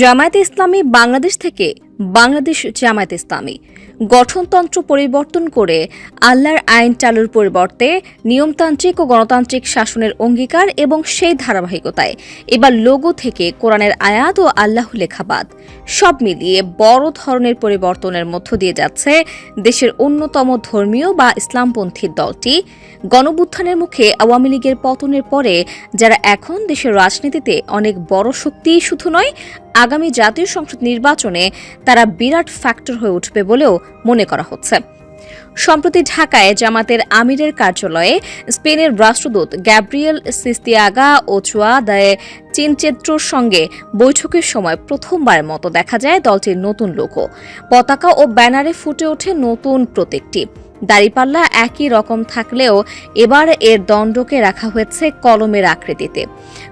জামায়াতে ইসলামী বাংলাদেশ থেকে বাংলাদেশ জামায়াত ইসলামী গঠনতন্ত্র পরিবর্তন করে আল্লাহর আইন চালুর পরিবর্তে নিয়মতান্ত্রিক ও গণতান্ত্রিক শাসনের অঙ্গীকার এবং সেই ধারাবাহিকতায়। এবার লোগো থেকে কোরআনের আয়াত ও আল্লাহ লেখাবাদ। সব মিলিয়ে বড় ধরনের পরিবর্তনের মধ্য দিয়ে যাচ্ছে দেশের অন্যতম ধর্মীয় বা ইসলামপন্থী দলটি। গণবুত্থানের মুখে আওয়ামী লীগের পতনের পরে যারা এখন দেশের রাজনীতিতে অনেক বড় শক্তি শুধু নয় আগামী জাতীয় সংসদ নির্বাচনে তারা বিরাট ফ্যাক্টর হয়ে উঠবে বলেও মনে করা হচ্ছে। সম্প্রতি ঢাকায় জামাতের আমিরের কার্যালয়ে স্পেনের রাষ্ট্রদূত গ্যাব্রিয়েল সিস্তিয়াগা ও চুয়াদায়ে চিনচেত্রোর সঙ্গে বৈঠকের সময় প্রথমবারের মতো দেখা যায় দলটির নতুন লোগো। পতাকা ও ব্যানারে ফুটে ওঠে নতুন প্রতীকটি। দাড়িপাল্লা একই রকম থাকলেও এবার এর দণ্ডকে রাখা হয়েছে কলমের আকৃতিতে।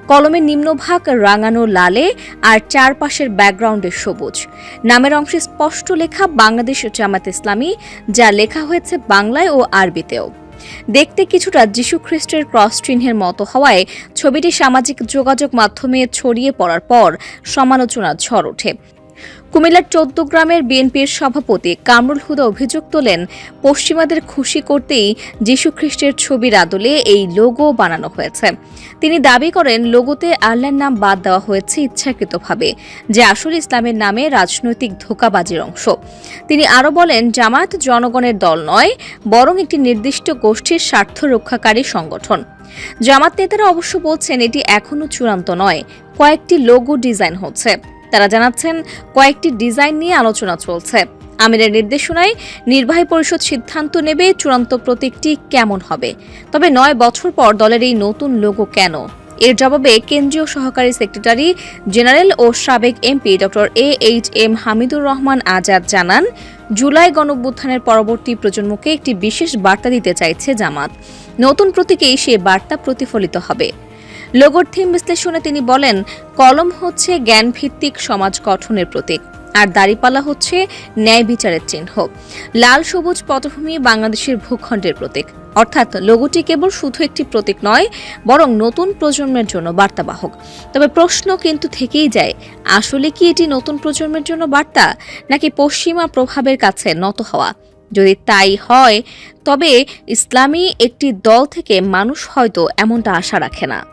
কলমের নিম্নভাগ রাঙানো লালে আর চারপাশের ব্যাকগ্রাউন্ডে সবুজ। নামের অংশে স্পষ্ট লেখা বাংলাদেশ জামাত ইসলামী, যা লেখা হয়েছে বাংলায় ও আরবিতেও। দেখতে কিছুটা যীশু খ্রিস্টের ক্রস চিহ্নের মতো হওয়ায় ছবিটি সামাজিক যোগাযোগ মাধ্যমে ছড়িয়ে পড়ার পর সমালোচনার ঝড় ওঠে। কুমিল্লার চোদ্দ গ্রামের বিএনপির সভাপতি কামরুল হুদা অভিযোগ তোলেন, পশ্চিমাদের খুশি করতেই যীশুখ্রিস্টের ছবির আদলে এই লোগো বানানো হয়েছে। তিনি দাবি করেন, লোগোতে আল্লাহর নাম বাদ দেওয়া হয়েছে ইচ্ছাকৃতভাবে, যে আসল ইসলামের নামে রাজনৈতিক ধোকাবাজির অংশ। তিনি আরও বলেন, জামায়াত জনগণের দল নয়, বরং একটি নির্দিষ্ট গোষ্ঠীর স্বার্থ রক্ষাকারী সংগঠন। জামাত নেতারা অবশ্য বলছেন, এটি এখনও চূড়ান্ত নয়, কয়েকটি লোগো ডিজাইন হচ্ছে। তারা জানাচ্ছেন, কয়েকটি ডিজাইন নিয়ে আলোচনা চলছে। আমিরের নির্দেশনায় নির্বাহী পরিষদ সিদ্ধান্ত নেবে চূড়ান্ত প্রতীকটি কেমন হবে। তবে নয় বছর পর দলের এই নতুন লোগো কেন? এর জবাবে কেন্দ্রীয় সহকারী সেক্রেটারি জেনারেল ও সাবেক MP doctor A H M Hamidur Rahman Azad জানান, জুলাই গণঅভ্যুত্থানের পরবর্তী প্রজন্মকে একটি বিশেষ বার্তা দিতে চাইছে জামাত। নতুন প্রতীকেই সে বার্তা প্রতিফলিত হবে। লোগোর থিম বিশ্লেষণে তিনি বলেন, কলম হচ্ছে জ্ঞানভিত্তিক সমাজ গঠনের প্রতীক, আর দাড়িপাল্লা হচ্ছে ন্যায় বিচারের চিহ্ন। লাল সবুজ পটভূমি বাংলাদেশের ভূখণ্ডের প্রতীক। অর্থাৎ লোগোটি কেবল শুধু একটি প্রতীক নয়, বরং নতুন প্রজন্মের জন্য বার্তাবাহক। তবে প্রশ্ন কিন্তু থেকেই যায়, আসলে কি এটি নতুন প্রজন্মের জন্য বার্তা, নাকি পশ্চিমা প্রভাবের কাছে নত হওয়া? যদি তাই হয়, তবে ইসলামী একটি দল থেকে মানুষ হয়তো এমনটা আশা রাখে না।